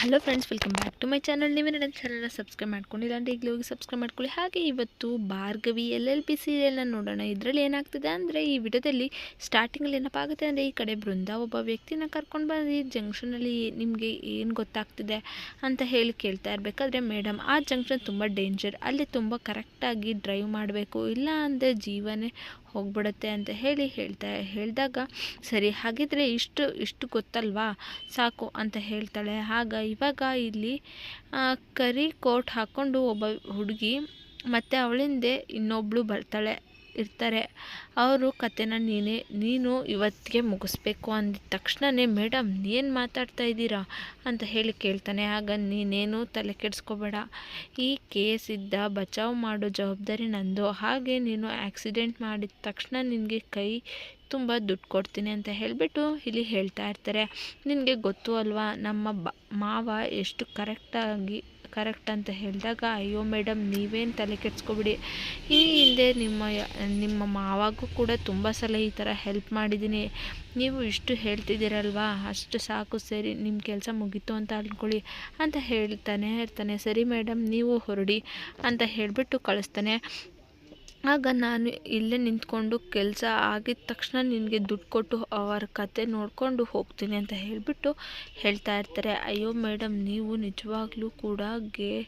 Hello friends welcome back to my channel ನೀವೇ ನನ್ನ ಚಾನಲ್ನ ಸಬ್ಸ್ಕ್ರೈಬ್ ಮಾಡ್ಕೊಂಡಿಲ್ಲ ಅಂದರೆ ಈಗಲೇ ಹೋಗಿ ಸಬ್ಸ್ಕ್ರೈಬ್ ಮಾಡ್ಕೊಳ್ಳಿ. ಹಾಗೆ ಇವತ್ತು ಭಾರ್ಗವಿ ಎಲ್ ಎಲ್ ಪಿ ಸೀರಿಯಲ್ನ ನೋಡೋಣ. ಇದರಲ್ಲಿ ಏನಾಗ್ತಿದೆ ಅಂದರೆ ಈ ವಿಡಿಯೋದಲ್ಲಿ ಸ್ಟಾರ್ಟಿಂಗಲ್ಲಿ ಏನಪ್ಪ ಆಗುತ್ತೆ ಅಂದರೆ ಈ ಕಡೆ ಬೃಂದ ಒಬ್ಬ ವ್ಯಕ್ತಿನ ಕರ್ಕೊಂಡು ಬಂದು ಜಂಕ್ಷನಲ್ಲಿ ನಿಮಗೆ ಏನು ಗೊತ್ತಾಗ್ತಿದೆ ಅಂತ ಹೇಳಿ ಕೇಳ್ತಾ ಇರಬೇಕಾದ್ರೆ ಮೇಡಮ್ ಆ ಜಂಕ್ಷನ್ ತುಂಬ ಡೇಂಜರ್ ಅಲ್ಲಿ ತುಂಬ ಕರೆಕ್ಟಾಗಿ ಡ್ರೈವ್ ಮಾಡಬೇಕು. ಇಲ್ಲ ಅಂದರೆ ಜೀವನೇ ಹೋಗ್ಬಿಡುತ್ತೆ ಅಂತ ಹೇಳಿ ಹೇಳ್ತಾ, ಹೇಳಿದಾಗ, ಸರಿ, ಹಾಗಿದ್ರೆ ಇಷ್ಟು ಇಷ್ಟು ಗೊತ್ತಲ್ವಾ? ಸಾಕು, ಅಂತ ಹೇಳ್ತಾಳೆ. ಆಗ ಇವಾಗ ಇಲ್ಲಿ ಕರಿ ಕೋಟ್ ಹಾಕ್ಕೊಂಡು ಒಬ್ಬ ಹುಡುಗಿ ಮತ್ತು ಅವಳಿಂದೆ ಇನ್ನೊಬ್ಬಳು ಬರ್ತಾಳೆ. ಇರ್ತಾರೆ. ಅವರು ಕತೆನ ನೀನೇ, ನೀನು ಇವತ್ತಿಗೆ ಮುಗಿಸ್ಬೇಕು ಅಂದಿದ ತಕ್ಷಣವೇ ಮೇಡಮ್ ಏನು ಮಾತಾಡ್ತಾ ಇದ್ದೀರಾ? ಅಂತ ಹೇಳಿ ಕೇಳ್ತಾನೆ. ಆಗ ನೀನೇನು ತಲೆ ಕೆಡಿಸ್ಕೋಬೇಡ. ಈ ಕೇಸಿದ್ದ ಬಚಾವ್ ಮಾಡೋ ಜವಾಬ್ದಾರಿ ನಂದು. ಹಾಗೆ ನೀನು ಆಕ್ಸಿಡೆಂಟ್ ಮಾಡಿದ ತಕ್ಷಣ ನಿನಗೆ ಕೈ ತುಂಬ ದುಡ್ಡು ಕೊಡ್ತೀನಿ ಅಂತ ಹೇಳಿಬಿಟ್ಟು ಇಲ್ಲಿ ಹೇಳ್ತಾ ಇರ್ತಾರೆ. ನಿನಗೆ ಗೊತ್ತು ಅಲ್ವಾ, ನಮ್ಮ ಬ, ಮಾವ ಎಷ್ಟು ಕರೆಕ್ಟಾಗಿ ಕರೆಕ್ಟ್ ಅಂತ ಹೇಳಿದಾಗ, ಅಯ್ಯೋ ಮೇಡಮ್ ನೀವೇನು ತಲೆ ಕೆಡ್ಸ್ಕೊಬಿಡಿ. ಈ ಹಿಂದೆ ನಿಮ್ಮ ನಿಮ್ಮ ಮಾವಾಗೂ ಕೂಡ ತುಂಬ ಸಲ ಈ ಥರ ಹೆಲ್ಪ್ ಮಾಡಿದ್ದೀನಿ. ನೀವು ಇಷ್ಟು ಹೇಳ್ತಿದ್ದೀರಲ್ವಾ? ಅಷ್ಟು ಸಾಕು, ಸರಿ ನಿಮ್ಮ ಕೆಲಸ ಮುಗೀತು ಅಂತ ಅಂದ್ಕೊಳ್ಳಿ ಅಂತ ಹೇಳ್ತಾನೆ ಇರ್ತಾನೆ. ಸರಿ ಮೇಡಮ್ ನೀವು ಹೊರಡಿ. ಅಂತ ಹೇಳಿಬಿಟ್ಟು ಕಳಿಸ್ತಾನೆ. ಆಗ ನಾನು ಇಲ್ಲೇ ನಿಂತ್ಕೊಂಡು ಕೆಲಸ ಆಗಿದ ತಕ್ಷಣ ನಿನಗೆ ದುಡ್ಡು ಕೊಟ್ಟು ಅವರ ಕತೆ ನೋಡಿಕೊಂಡು ಹೋಗ್ತೀನಿ ಅಂತ ಹೇಳಿಬಿಟ್ಟು ಹೇಳ್ತಾ ಇರ್ತಾರೆ. ಅಯ್ಯೋ ಮೇಡಮ್ ನೀವು ನಿಜವಾಗ್ಲೂ ಕೂಡ ಗೇ,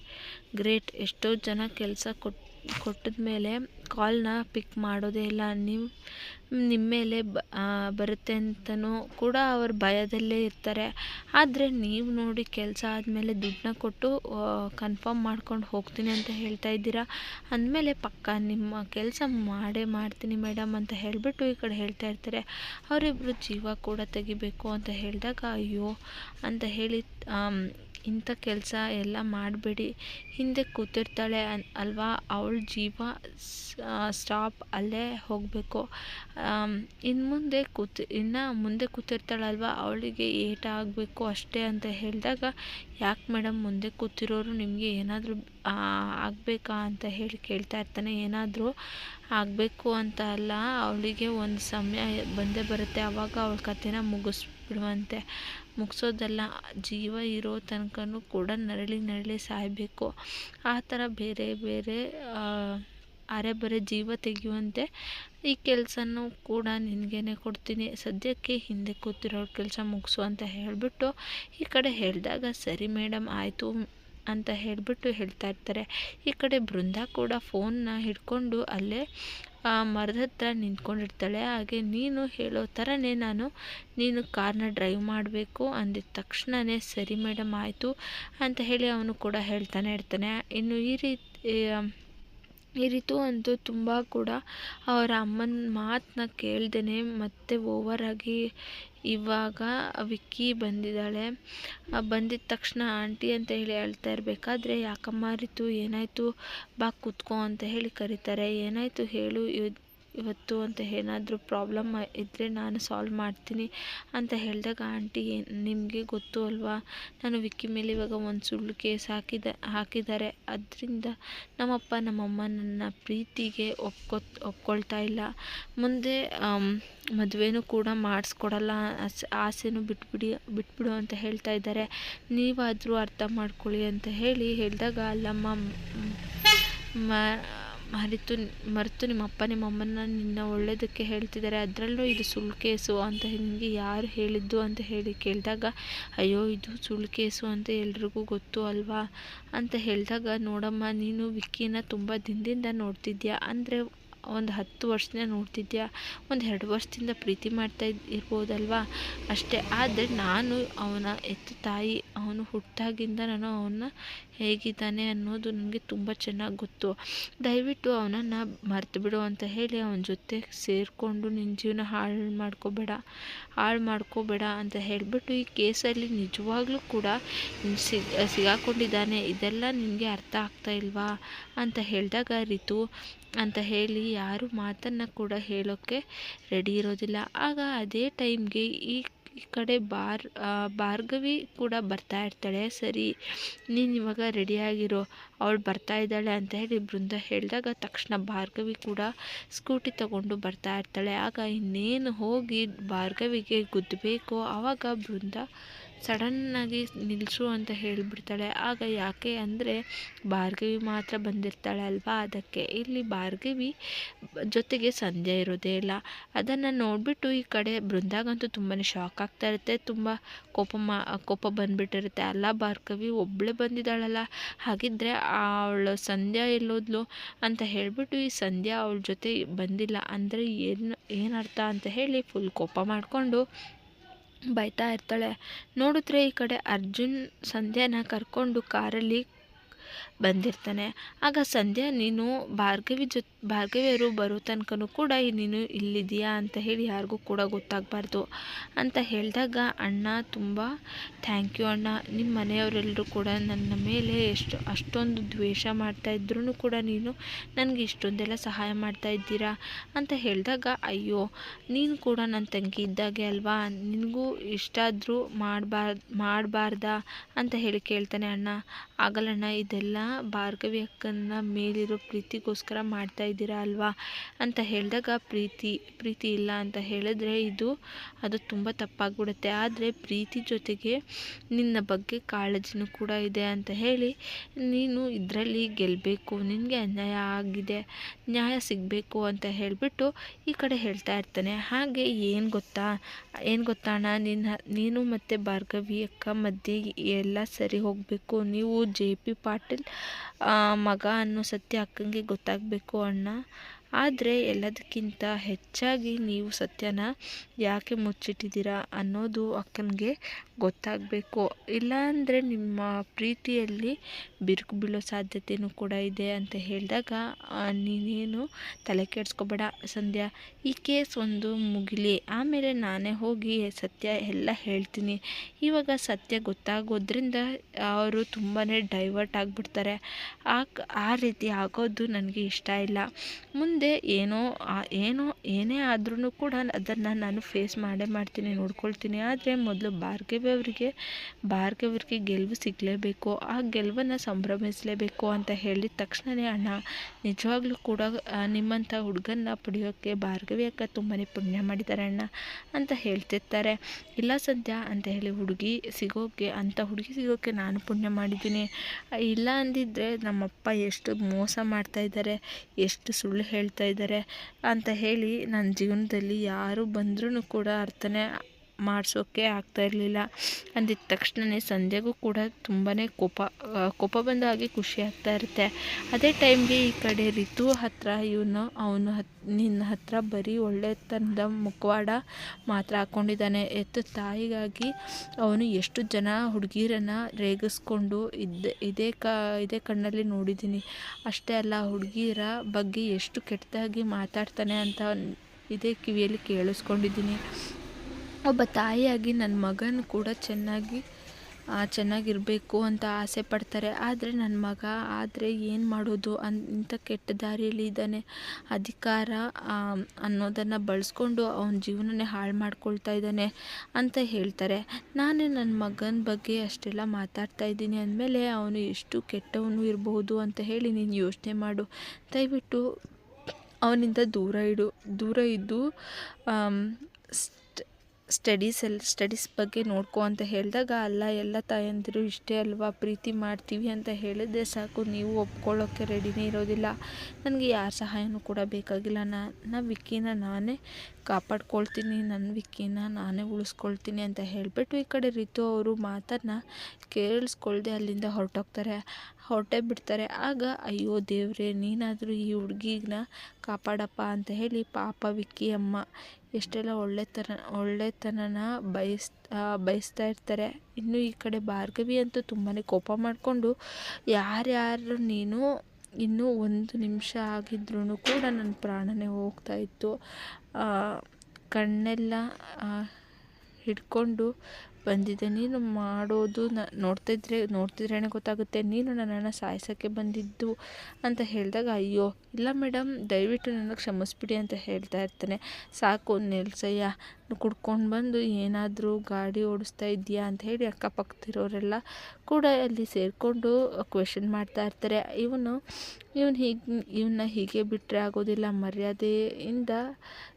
ಗ್ರೇಟ್. ಎಷ್ಟೋ ಜನ ಕೆಲಸ ಕೊಟ್ಟು ಕೊಟ್ಟಿದ ಮೇಲೆ ಕಾಲ್ನ ಪಿಕ್ ಮಾಡೋದೇ ಇಲ್ಲ. ನೀವು ನಿಮ್ಮ ಮೇಲೆ ಬರುತ್ತೆ ಅಂತಲೂ ಕೂಡ ಅವರು ಭಯದಲ್ಲೇ ಇರ್ತಾರೆ. ಆದರೆ ನೀವು ನೋಡಿ ಕೆಲಸ ಆದಮೇಲೆ ದುಡ್ಡನ್ನ ಕೊಟ್ಟು ಕನ್ಫರ್ಮ್ ಮಾಡ್ಕೊಂಡು ಹೋಗ್ತೀನಿ ಅಂತ ಹೇಳ್ತಾ ಇದ್ದೀರಾ? ಅಂದಮೇಲೆ ಪಕ್ಕ ನಿಮ್ಮ ಕೆಲಸ ಮಾಡೇ ಮಾಡ್ತೀನಿ ಮೇಡಮ್ ಅಂತ ಹೇಳಿಬಿಟ್ಟು ಈ ಕಡೆ ಹೇಳ್ತಾ ಇರ್ತಾರೆ. ಅವರಿಬ್ಬರು ಜೀವ ಕೂಡ ತೆಗಿಬೇಕು ಅಂತ ಹೇಳಿದಾಗ, ಅಯ್ಯೋ, ಅಂತ ಹೇಳಿ ಇಂಥ ಕೆಲಸ ಎಲ್ಲ ಮಾಡಬೇಡಿ. ಹಿಂದೆ ಕೂತಿರ್ತಾಳೆ ಅಲ್ವಾ? ಅವಳ ಜೀವ ಸ್ಟಾಪ್ ಅಲ್ಲೇ ಹೋಗಬೇಕು. ಇನ್ನು ಮುಂದೆ ಕೂತು, ಇನ್ನು ಮುಂದೆ ಕೂತಿರ್ತಾಳಲ್ವಾ? ಅವಳಿಗೆ ಏಟ ಆಗಬೇಕು ಅಷ್ಟೇ ಅಂತ ಹೇಳಿದಾಗ, ಯಾಕೆ ಮೇಡಮ್ ಮುಂದೆ ಕೂತಿರೋರು ನಿಮಗೆ ಏನಾದರೂ ಆಗಬೇಕಾ ಅಂತ ಹೇಳಿ ಕೇಳ್ತಾ ಇರ್ತಾನೆ. ಏನಾದರೂ ಆಗಬೇಕು ಅಂತ ಅಲ್ಲ, ಅವಳಿಗೆ ಒಂದು ಸಮಯ ಬಂದೇ ಬರುತ್ತೆ. ಆವಾಗ ಅವಳ ಕಥೆನ ಮುಗಿಸ್ಬಿಡುವಂತೆ. ಮುಗಿಸೋದಲ್ಲ. ಜೀವ ಇರೋ ತನಕನೂ ಕೂಡ ನರಳಿ ನರಳಿ ಸಾಯಬೇಕು. ಆ ಥರ ಬೇರೆ ಬೇರೆ ಅರೆ ಬರೆ ಜೀವ ತೆಗೆಯುವಂತೆ ಈ ಕೆಲಸನೂ ಕೂಡ ನಿನಗೇನೆ ಕೊಡ್ತೀನಿ. ಸದ್ಯಕ್ಕೆ ಹಿಂದೆ ಕೂತಿರೋ ಕೆಲಸ ಮುಗಿಸು ಅಂತ ಹೇಳಿಬಿಟ್ಟು ಈ ಕಡೆ ಹೇಳಿದಾಗ, ಸರಿ ಮೇಡಮ್ ಆಯಿತು ಅಂತ ಹೇಳಿಬಿಟ್ಟು ಹೇಳ್ತಾ ಇರ್ತಾರೆ. ಈ ಕಡೆ ಬೃಂದ ಕೂಡ ಫೋನ್ನ ಹಿಡ್ಕೊಂಡು ಅಲ್ಲೇ ಆ ಮರದ ಹತ್ರ ನಿಂತ್ಕೊಂಡಿರ್ತಾಳೆ. ಹಾಗೆ ನೀನು ಹೇಳೋ ಥರನೇ ನಾನು, ನೀನು ಕಾರ್ನ ಡ್ರೈವ್ ಮಾಡಬೇಕು ಅಂದಿದ ತಕ್ಷಣವೇ ಸರಿ ಮೇಡಮ್ ಆಯಿತು ಅಂತ ಹೇಳಿ ಅವನು ಕೂಡ ಹೇಳ್ತಾನೆ ಇರ್ತಾನೆ. ಇನ್ನು ಈ ರೀತಿ ಈ ರೀತಿ ಅಂತೂ ತುಂಬ ಕೂಡ ಅವರ ಅಮ್ಮನ ಮಾತನ್ನ ಕೇಳ್ದೇ ಮತ್ತೆ ಓವರಾಗಿ ಇವಾಗ ವಿಕ್ಕಿ ಬಂದಿದ್ದಾಳೆ. ಬಂದಿದ್ದ ಬಂದಿದ ತಕ್ಷಣ ಆಂಟಿ ಅಂತ ಹೇಳಿ ಹೇಳ್ತಾ ಇರಬೇಕಾದ್ರೆ, ಯಾಕಮ್ಮ, ರಿತು, ಏನಾಯಿತು? ಬಾ, ಕೂತ್ಕೋ ಅಂತ ಹೇಳಿ ಕರೀತಾರೆ. ಏನಾಯಿತು? ಹೇಳು ಇವತ್ತು ಅಂತ ಏನಾದರೂ ಪ್ರಾಬ್ಲಮ್ ಇದ್ದರೆ ನಾನು ಸಾಲ್ವ್ ಮಾಡ್ತೀನಿ ಅಂತ ಹೇಳಿದಾಗ, ಆಂಟಿ ನಿಮಗೆ ಗೊತ್ತು ಅಲ್ವಾ? ನಾನು ವಿಕ್ಕಿ ಮೇಲೆ ಇವಾಗ ಒಂದು ಸುಳ್ಳು ಕೇಸ್ ಹಾಕಿದ, ಹಾಕಿದ್ದಾರೆ. ಅದರಿಂದ ನಮ್ಮಪ್ಪ, ನಮ್ಮಮ್ಮ ನನ್ನ ಪ್ರೀತಿಗೆ ಒಪ್ಕೊ ಒಪ್ಕೊಳ್ತಾ ಇಲ್ಲ. ಮುಂದೆ ಮದುವೆನೂ ಕೂಡ ಮಾಡಿಸ್ಕೊಡಲ್ಲ. ಆಸೆ, ಆಸೆನೂ ಬಿಟ್ಬಿಡಿ, ಬಿಟ್ಬಿಡು ಅಂತ ಹೇಳ್ತಾ ಇದ್ದಾರೆ. ನೀವಾದರೂ ಅರ್ಥ ಮಾಡ್ಕೊಳ್ಳಿ ಅಂತ ಹೇಳಿ ಹೇಳಿದಾಗ, ಅಲ್ಲಮ್ಮ ಮರೆತು ಮರೆತು ನಿಮ್ಮ ಅಪ್ಪ ನಿಮ್ಮ ಅಮ್ಮನ ನಿನ್ನ ಒಳ್ಳೆಯದಕ್ಕೆ ಹೇಳ್ತಿದ್ದಾರೆ. ಅದರಲ್ಲೂ ಇದು ಸುಳ್ಳು ಕೇಸು ಅಂತ ನಿಮಗೆ ಯಾರು ಹೇಳಿದ್ದು ಅಂತ ಹೇಳಿ ಕೇಳಿದಾಗ, ಅಯ್ಯೋ, ಇದು ಸುಳ್ಳು ಕೇಸು ಅಂತ ಎಲ್ರಿಗೂ ಗೊತ್ತು ಅಲ್ವಾ? ಅಂತ ಹೇಳಿದಾಗ, ನೋಡಮ್ಮ, ನೀನು ವಿಕ್ಕಿನ ತುಂಬ ದಿನದಿಂದ ನೋಡ್ತಿದ್ಯಾ? ಅಂದರೆ, ಒಂದು ಹತ್ತು ವರ್ಷದಿಂದ ನೋಡ್ತಿದ್ಯಾ? ಒಂದು ಎರಡು ವರ್ಷದಿಂದ ಪ್ರೀತಿ ಮಾಡ್ತಾ ಇರ್ಬೋದಲ್ವಾ? ಅಷ್ಟೇ. ಆದರೆ ನಾನು ಅವನ ಎತ್ತ ತಾಯಿ, ಅವನು ಹುಟ್ಟಾಗಿಂದ ನಾನು ಅವನ್ನ ಹೇಗಿದ್ದಾನೆ ಅನ್ನೋದು ನನಗೆ ತುಂಬ ಚೆನ್ನಾಗಿ ಗೊತ್ತು. ದಯವಿಟ್ಟು ಅವನನ್ನು ಮರೆತು ಬಿಡು ಅಂತ ಹೇಳಿ ಅವನ ಜೊತೆ ಸೇರಿಕೊಂಡು ನಿನ್ನ ಜೀವನ ಹಾಳು ಮಾಡ್ಕೋಬೇಡ ಹಾಳು ಮಾಡ್ಕೋಬೇಡ ಅಂತ ಹೇಳಿಬಿಟ್ಟು ಈ ಕೇಸಲ್ಲಿ ನಿಜವಾಗ್ಲೂ ಕೂಡ ಸಿಗಾಕೊಂಡಿದ್ದಾನೆ. ಇದೆಲ್ಲ ನಿನಗೆ ಅರ್ಥ ಆಗ್ತಾ ಇಲ್ವಾ? ಅಂತ ಹೇಳಿದಾಗ ರೀತು ಅಂತ ಹೇಳಿ ಯಾರು ಮಾತನ್ನು ಕೂಡ ಹೇಳೋಕ್ಕೆ ರೆಡಿ ಇರೋದಿಲ್ಲ. ಆಗ ಅದೇ ಟೈಮ್ಗೆ ಈ ಈ ಕಡೆ ಬಾರ್ ಭಾರ್ಗವಿ ಕೂಡ ಬರ್ತಾ ಇರ್ತಾಳೆ. ಸರಿ, ನೀನು ಇವಾಗ ರೆಡಿಯಾಗಿರೋ, ಅವಳು ಬರ್ತಾ ಇದ್ದಾಳೆ ಅಂತ ಹೇಳಿ ಬೃಂದ ಹೇಳಿದಾಗ ತಕ್ಷಣ ಭಾರ್ಗವಿ ಕೂಡ ಸ್ಕೂಟಿ ತಗೊಂಡು ಬರ್ತಾ ಇರ್ತಾಳೆ. ಆಗ ಇನ್ನೇನು ಹೋಗಿ ಭಾರ್ಗವಿಗೆ ಗುದ್ದಬೇಕು ಆವಾಗ ಬೃಂದ ಸಡನ್ನಾಗಿ ನಿಲ್ಲಿಸು ಅಂತ ಹೇಳಿಬಿಡ್ತಾಳೆ. ಆಗ ಯಾಕೆ ಅಂದರೆ ಭಾರ್ಗವಿ ಮಾತ್ರ ಬಂದಿರ್ತಾಳೆ ಅಲ್ವಾ ಅದಕ್ಕೆ. ಇಲ್ಲಿ ಭಾರ್ಗವಿ ಜೊತೆಗೆ ಸಂಧ್ಯಾ ಇರೋದೇ ಇಲ್ಲ. ಅದನ್ನು ನೋಡಿಬಿಟ್ಟು ಈ ಕಡೆ ಬೃಂದಾಗಂತೂ ತುಂಬಾ ಶಾಕ್ ಆಗ್ತಾ ಇರುತ್ತೆ. ತುಂಬ ಕೋಪ ಮಾ, ಕೋಪ ಬಂದುಬಿಟ್ಟಿರುತ್ತೆ. ಅಲ್ಲ ಭಾರ್ಗವಿ ಒಬ್ಬಳೇ ಬಂದಿದ್ದಾಳಲ್ಲ. ಹಾಗಿದ್ದರೆ ಅವಳು ಸಂಧ್ಯಾ ಎಲ್ಲೋದ್ಲು ಅಂತ ಹೇಳಿಬಿಟ್ಟು ಈ ಸಂಧ್ಯಾ ಅವಳ ಜೊತೆ ಬಂದಿಲ್ಲ. ಅಂದರೆ ಏನು ಏನರ್ಥ ಅಂತ ಹೇಳಿ ಫುಲ್ ಕೋಪ ಮಾಡಿಕೊಂಡು ಬೈತಾ ಇರ್ತಾಳೆ. ನೋಡಿದ್ರೆ ಈ ಕಡೆ ಅರ್ಜುನ್ ಸಂಧ್ಯಾನ ಕರ್ಕೊಂಡು ಕಾರಲ್ಲಿ ಬಂದಿರ್ತಾನೆ. ಆಗ ಸಂಧ್ಯಾ, ನೀನು ಭಾರ್ಗವಿ ಜೊತೆ ಭಾರ್ಗವಿಯರು ಬರೋ ತನಕನೂ ಕೂಡ ನೀನು ಇಲ್ಲಿದೆಯಾ ಅಂತ ಹೇಳಿ ಯಾರಿಗೂ ಕೂಡ ಗೊತ್ತಾಗಬಾರ್ದು ಅಂತ ಹೇಳಿದಾಗ, ಅಣ್ಣ, ತುಂಬ ಥ್ಯಾಂಕ್ ಯು ಅಣ್ಣ. ನಿಮ್ಮ ಮನೆಯವರೆಲ್ಲರೂ ಕೂಡ ನನ್ನ ಮೇಲೆ ಎಷ್ಟು, ಅಷ್ಟೊಂದು ದ್ವೇಷ ಮಾಡ್ತಾ ಇದ್ರೂ ಕೂಡ ನೀನು ನನಗೆ ಇಷ್ಟೊಂದೆಲ್ಲ ಸಹಾಯ ಮಾಡ್ತಾ ಇದ್ದೀರಾ? ಅಂತ ಹೇಳಿದಾಗ, ಅಯ್ಯೋ, ನೀನು ಕೂಡ ನನ್ನ ತಂಗಿ ಇದ್ದಾಗೆ ಅಲ್ವಾ? ನಿನಗೂ ಇಷ್ಟಾದರೂ ಮಾಡಬಾರ್ದು ಮಾಡಬಾರ್ದಾ? ಅಂತ ಹೇಳಿ ಕೇಳ್ತಾನೆ ಅಣ್ಣ. ಆಗಲ್ಲಣ್ಣ, ಇದೆಲ್ಲ ಭಾರ್ಗವಿ ಅಕ್ಕನ ಮೇಲಿರೋ ಪ್ರೀತಿಗೋಸ್ಕರ ಮಾಡ್ತಾ ಇದ್ದೀರಾ ಅಲ್ವಾ? ಅಂತ ಹೇಳಿದಾಗ, ಪ್ರೀತಿ ಪ್ರೀತಿ ಇಲ್ಲ ಅಂತ ಹೇಳಿದ್ರೆ ಇದು, ಅದು ತುಂಬ ತಪ್ಪಾಗ್ಬಿಡುತ್ತೆ. ಆದರೆ ಪ್ರೀತಿ ಜೊತೆಗೆ ನಿನ್ನ ಬಗ್ಗೆ ಕಾಳಜಿನೂ ಕೂಡ ಇದೆ ಅಂತ ಹೇಳಿ, ನೀನು ಇದರಲ್ಲಿ ಗೆಲ್ಲಬೇಕು ನಿನಗೆ ಅನ್ಯಾಯ ಆಗಿದೆ, ನ್ಯಾಯ ಸಿಗಬೇಕು ಅಂತ ಹೇಳಿಬಿಟ್ಟು ಈ ಕಡೆ ಹೇಳ್ತಾ ಇರ್ತಾನೆ. ಹಾಗೆ ಏನು ಗೊತ್ತಾ? ಏನು ಗೊತ್ತಾಣ ನಿನ್ನ, ನೀನು ಮತ್ತು ಭಾರ್ಗವಿ ಅಕ್ಕ ಮಧ್ಯೆ ಎಲ್ಲ ಸರಿ ಹೋಗಬೇಕು. ನೀವು ಜೆ ಪಿ ಪಾಟೀಲ್ ಮಗ ಅನ್ನೋ ಸತ್ಯ ಅಕ್ಕಂಗೆ ಗೊತ್ತಾಗಬೇಕು ಅಣ್ಣ. ಆದರೆ ಎಲ್ಲದಕ್ಕಿಂತ ಹೆಚ್ಚಾಗಿ ನೀವು ಸತ್ಯನ ಯಾಕೆ ಮುಚ್ಚಿಟ್ಟಿದ್ದೀರಾ ಅನ್ನೋದು ಅಕ್ಕನಿಗೆ ಗೊತ್ತಾಗಬೇಕು. ಇಲ್ಲಾಂದರೆ ನಿಮ್ಮ ಪ್ರೀತಿಯಲ್ಲಿ ಬಿರುಕು ಬೀಳೋ ಸಾಧ್ಯತೆಯೂ ಕೂಡ ಇದೆ ಅಂತ ಹೇಳಿದಾಗ ನೀನೇನು ತಲೆ ಕೆಡಿಸ್ಕೊಬೇಡ ಸಂಧ್ಯಾ. ಈ ಕೇಸ್ ಒಂದು ಮುಗಿಲಿ. ಆಮೇಲೆ ನಾನೇ ಹೋಗಿ ಸತ್ಯ ಎಲ್ಲ ಹೇಳ್ತೀನಿ. ಇವಾಗ ಸತ್ಯ ಗೊತ್ತಾಗೋದ್ರಿಂದ ಅವರು ತುಂಬಾ ಡೈವರ್ಟ್ ಆಗಿಬಿಡ್ತಾರೆ. ಆ ಆ ರೀತಿ ಆಗೋದು ನನಗೆ ಇಷ್ಟ ಇಲ್ಲ. ಮುಂದೆ ಏನೋ ಏನೋ, ಏನೇ ಆದ್ರೂ ಕೂಡ ಅದನ್ನು ನಾನು ಫೇಸ್ ಮಾಡೇ ಮಾಡ್ತೀನಿ, ನೋಡ್ಕೊಳ್ತೀನಿ. ಆದರೆ ಮೊದಲು ಭಾರ್ಗವಿ ಅವರಿಗೆ ಭಾರ್ಗವ್ರಿಗೆ ಗೆಲುವು ಸಿಗಲೇಬೇಕು, ಆ ಗೆಲುವನ್ನು ಸಂಭ್ರಮಿಸಲೇಬೇಕು ಅಂತ ಹೇಳಿದ ತಕ್ಷಣವೇ ಅಣ್ಣ, ನಿಜವಾಗ್ಲೂ ಕೂಡ ನಿಮ್ಮಂಥ ಹುಡುಗನ್ನ ಪಡೆಯೋಕ್ಕೆ ಭಾರ್ಗವಿ ಅಕ್ಕ ತುಂಬಾ ಪುಣ್ಯ ಮಾಡಿದ್ದಾರೆ ಅಣ್ಣ ಅಂತ ಹೇಳ್ತಿರ್ತಾರೆ. ಇಲ್ಲ ಸದ್ಯ ಅಂತ ಹೇಳಿ ಹುಡುಗಿ ಸಿಗೋಕ್ಕೆ ಅಂಥ ಹುಡುಗಿ ಸಿಗೋಕ್ಕೆ ನಾನು ಪುಣ್ಯ ಮಾಡಿದ್ದೀನಿ. ಇಲ್ಲ ಅಂದಿದ್ದರೆ ನಮ್ಮಪ್ಪ ಎಷ್ಟು ಮೋಸ ಮಾಡ್ತಾ ಇದ್ದಾರೆ, ಎಷ್ಟು ಸುಳ್ಳು ಹೇಳ್ತಾ ಇದ್ದಾರೆ ಅಂತ ಹೇಳಿ ನನ್ನ ಜೀವನದಲ್ಲಿ ಯಾರು ಬಂದ್ರೂ ಕೂಡ ಅರ್ಥನೇ ಮಾಡಿಸೋಕ್ಕೆ ಆಗ್ತಾ ಇರಲಿಲ್ಲ. ಅಂದಿದ್ದ ತಕ್ಷಣವೇ ಸಂಧ್ಯೆಗೂ ಕೂಡ ತುಂಬಾ ಕೋಪ ಕೋಪ ಬಂದ ಹಾಗೆ ಖುಷಿ ಆಗ್ತಾ ಇರುತ್ತೆ. ಅದೇ ಟೈಮ್ಗೆ ಈ ಕಡೆ ರಿತು ಹತ್ರ, ಇವನು, ಅವನು ಹತ್, ನಿನ್ನ ಹತ್ರ ಬರೀ ಒಳ್ಳೆತನದ ಮುಖವಾಡ ಮಾತ್ರ ಹಾಕ್ಕೊಂಡಿದ್ದಾನೆ ಎತ್ತು ತಾಯಿಗಾಗಿ ಅವನು ಎಷ್ಟು ಜನ ಹುಡುಗಿರನ್ನು ರೇಗಿಸ್ಕೊಂಡು ಇದ್ದ, ಇದೇ ಕ, ಇದೇ ಕಣ್ಣಲ್ಲಿ ನೋಡಿದ್ದೀನಿ. ಅಷ್ಟೇ ಅಲ್ಲ, ಹುಡುಗಿರ ಬಗ್ಗೆ ಎಷ್ಟು ಕೆಟ್ಟದಾಗಿ ಮಾತಾಡ್ತಾನೆ ಅಂತ ಇದೇ ಕಿವಿಯಲ್ಲಿ ಕೇಳಿಸ್ಕೊಂಡಿದ್ದೀನಿ. ಒಬ್ಬ ತಾಯಿಯಾಗಿ ನನ್ನ ಮಗನ ಕೂಡ ಚೆನ್ನಾಗಿ ಚೆನ್ನಾಗಿರಬೇಕು ಅಂತ ಆಸೆ ಪಡ್ತಾರೆ. ಆದರೆ ನನ್ನ ಮಗ ಆದರೆ ಏನು ಮಾಡೋದು ಅನ್, ಇಂಥ ಕೆಟ್ಟ ದಾರಿಯಲ್ಲಿ ಇದ್ದಾನೆ. ಅಧಿಕಾರ ಅನ್ನೋದನ್ನು ಬಳಸ್ಕೊಂಡು ಅವನ ಜೀವನನೇ ಹಾಳು ಮಾಡ್ಕೊಳ್ತಾ ಇದ್ದಾನೆ ಅಂತ ಹೇಳ್ತಾರೆ. ನಾನೇ ನನ್ನ ಮಗನ ಬಗ್ಗೆ ಅಷ್ಟೆಲ್ಲ ಮಾತಾಡ್ತಾ ಇದ್ದೀನಿ ಅಂದಮೇಲೆ ಅವನು ಎಷ್ಟು ಕೆಟ್ಟವನು ಇರಬಹುದು ಅಂತ ಹೇಳಿ ನೀನು ಯೋಚನೆ ಮಾಡು. ದಯವಿಟ್ಟು ಅವನಿಂದ ದೂರ ಇಡು, ದೂರ ಇದ್ದು ಸ್ಟಡೀಸಲ್ಲಿ ಸ್ಟಡೀಸ್ ಬಗ್ಗೆ ನೋಡ್ಕೊ ಅಂತ ಹೇಳಿದಾಗ, ಅಲ್ಲ, ಎಲ್ಲ ತಾಯಂದಿರು ಇಷ್ಟೇ ಅಲ್ವಾ? ಪ್ರೀತಿ ಮಾಡ್ತೀವಿ ಅಂತ ಹೇಳಿದ್ರೆ ಸಾಕು, ನೀವು ಒಪ್ಕೊಳ್ಳೋಕ್ಕೆ ರೆಡಿನೇ ಇರೋದಿಲ್ಲ. ನನಗೆ ಯಾರ ಸಹಾಯನೂ ಕೂಡ ಬೇಕಾಗಿಲ್ಲ. ನಾನು ವಿಕ್ಕಿನ ನಾನೇ ಕಾಪಾಡ್ಕೊಳ್ತೀನಿ ನನ್ನ ವಿಕ್ಕಿನ ನಾನೇ ಉಳಿಸ್ಕೊಳ್ತೀನಿ ಅಂತ ಹೇಳಿಬಿಟ್ಟು ಈ ಕಡೆ ರಿತು ಅವರು ಮಾತನ್ನು ಕೇಳಿಸ್ಕೊಳ್ದೆ ಅಲ್ಲಿಂದ ಹೊರಟೋಗ್ತಾರೆ. ಹೊರಟೇ ಬಿಡ್ತಾರೆ. ಆಗ, ಅಯ್ಯೋ ದೇವರೇ, ನೀನಾದರೂ ಈ ಹುಡುಗಿನ ಕಾಪಾಡಪ್ಪ ಅಂತ ಹೇಳಿ ಪಾಪ ವಿಕ್ಕಿ ಅಮ್ಮ ಎಷ್ಟೆಲ್ಲ ಒಳ್ಳೆತನ, ಒಳ್ಳೆತನನ ಬಯಸ್ ಬಯಸ್ತಾ ಇರ್ತಾರೆ. ಇನ್ನು ಈ ಕಡೆ ಭಾರ್ಗವಿ ಅಂತೂ ತುಂಬಾ ಕೋಪ ಮಾಡಿಕೊಂಡು ಯಾರ್ಯಾರು ನೀನು ಇನ್ನೂ ಒಂದು ನಿಮಿಷ ಆಗಿದ್ರೂ ಕೂಡ ನನ್ನ ಪ್ರಾಣನೇ ಹೋಗ್ತಾಯಿತ್ತು ಕಣ್ಣೆಲ್ಲ ಹಿಡ್ಕೊಂಡು ಬಂದಿದ್ದೆ. ನೀನು ಮಾಡೋದು ನ, ನೋಡ್ತಿದ್ರೆ, ನೋಡ್ತಿದ್ರೇ ಗೊತ್ತಾಗುತ್ತೆ. ನೀನು ನನ್ನನ್ನು ಸಾಯಿಸೋಕ್ಕೆ ಬಂದಿದ್ದು ಅಂತ ಹೇಳಿದಾಗ, ಅಯ್ಯೋ, ಇಲ್ಲ ಮೇಡಮ್ ದಯವಿಟ್ಟು ನನಗೆ ಕ್ಷಮಿಸ್ಬಿಡಿ ಅಂತ ಹೇಳ್ತಾ ಇರ್ತಾನೆ. ಸಾಕು ನಿಲ್ಸಯ್ಯ. ಕುಡ್ಕೊಂಡು ಬಂದು ಏನಾದರೂ ಗಾಡಿ ಓಡಿಸ್ತಾ ಇದೆಯಾ ಅಂತ ಹೇಳಿ ಅಕ್ಕಪಕ್ಕದಿರೋರೆಲ್ಲ ಕೂಡ ಅಲ್ಲಿ ಸೇರಿಕೊಂಡು ಕ್ವೆಶನ್ ಮಾಡ್ತಾ ಇರ್ತಾರೆ. ಇವನು ಇವನು ಹೀಗೆ, ಇವನ್ನ ಹೀಗೆ ಬಿಟ್ಟರೆ ಆಗೋದಿಲ್ಲ. ಮರ್ಯಾದೆಯಿಂದ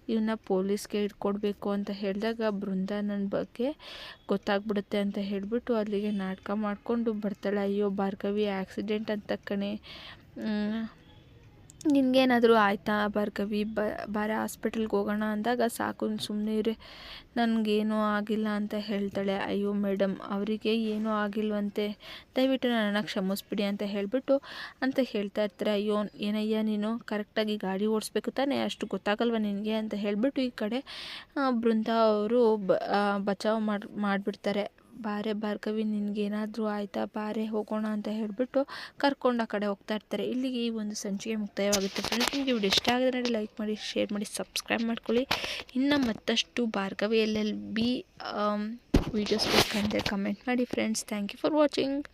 ಇವನ್ನ ಪೊಲೀಸ್ಗೆ ಇಟ್ಕೊಡ್ಬೇಕು ಅಂತ ಹೇಳಿದಾಗ ಬೃಂದ ನನ್ನ ಬಗ್ಗೆ ಗೊತ್ತಾಗ್ಬಿಡುತ್ತೆ ಅಂತ ಹೇಳಿಬಿಟ್ಟು ಅಲ್ಲಿಗೆ ನಾಟಕ ಮಾಡಿಕೊಂಡು ಬರ್ತಾಳೆ. ಅಯ್ಯೋ, ಭಾರ್ಗವಿ ಆ್ಯಕ್ಸಿಡೆಂಟ್ ಅಂತ ಕಣೆ. ನಿನಗೇನಾದರೂ ಆಯಿತಾ ಭಾರ್ಗವಿ? ಬ, ಬಾರೆ ಹಾಸ್ಪಿಟಲ್ಗೆ ಹೋಗೋಣ ಅಂದಾಗ ಸಾಕು ಸುಮ್ಮನೆ ಇರಿ. ನನಗೇನೂ ಆಗಿಲ್ಲ ಅಂತ ಹೇಳ್ತಾಳೆ. ಅಯ್ಯೋ ಮೇಡಮ್ ಅವರಿಗೆ ಏನೂ ಆಗಿಲ್ವಂತೆ. ದಯವಿಟ್ಟು ನನ್ನನ್ನು ಕ್ಷಮಿಸ್ಬಿಡಿ ಅಂತ ಹೇಳಿಬಿಟ್ಟು ಅಂತ ಹೇಳ್ತಾ ಇರ್ತಾರೆ. ಅಯ್ಯೋ, ಏನಯ್ಯ ನೀನು? ಕರೆಕ್ಟಾಗಿ ಗಾಡಿ ಓಡಿಸ್ಬೇಕು ತಾನೇ? ಅಷ್ಟು ಗೊತ್ತಾಗಲ್ವ ನಿನಗೆ? ಅಂತ ಹೇಳಿಬಿಟ್ಟು ಈ ಕಡೆ ಬೃಂದ ಅವರು ಬಚಾವ್ ಮಾಡಿ, ಮಾಡಿಬಿಡ್ತಾರೆ. ಬಾರೆ ಭಾರ್ಗವಿ, ನಿನಗೇನಾದರೂ ಆಯಿತಾ? ಬಾರೆ ಹೋಗೋಣ ಅಂತ ಹೇಳಿಬಿಟ್ಟು ಕರ್ಕೊಂಡು ಆ ಕಡೆ ಹೋಗ್ತಾ ಇರ್ತಾರೆ. ಇಲ್ಲಿಗೆ ಈ ಒಂದು ಸಂಚಿಕೆ ಮುಕ್ತಾಯವಾಗುತ್ತೆ ಫ್ರೆಂಡ್ಸ್ ನಿಮಗೆ ವಿಡಿಯೋ ಇಷ್ಟ ಆಗಿದ್ರೆ ಲೈಕ್ ಮಾಡಿ ಶೇರ್ ಮಾಡಿ ಸಬ್ಸ್ಕ್ರೈಬ್ ಮಾಡ್ಕೊಳ್ಳಿ. ಇನ್ನು ಮತ್ತಷ್ಟು Bhargavi L L B videos ಬೇಕಂದರೆ ಕಮೆಂಟ್ ಮಾಡಿ friends thank you for watching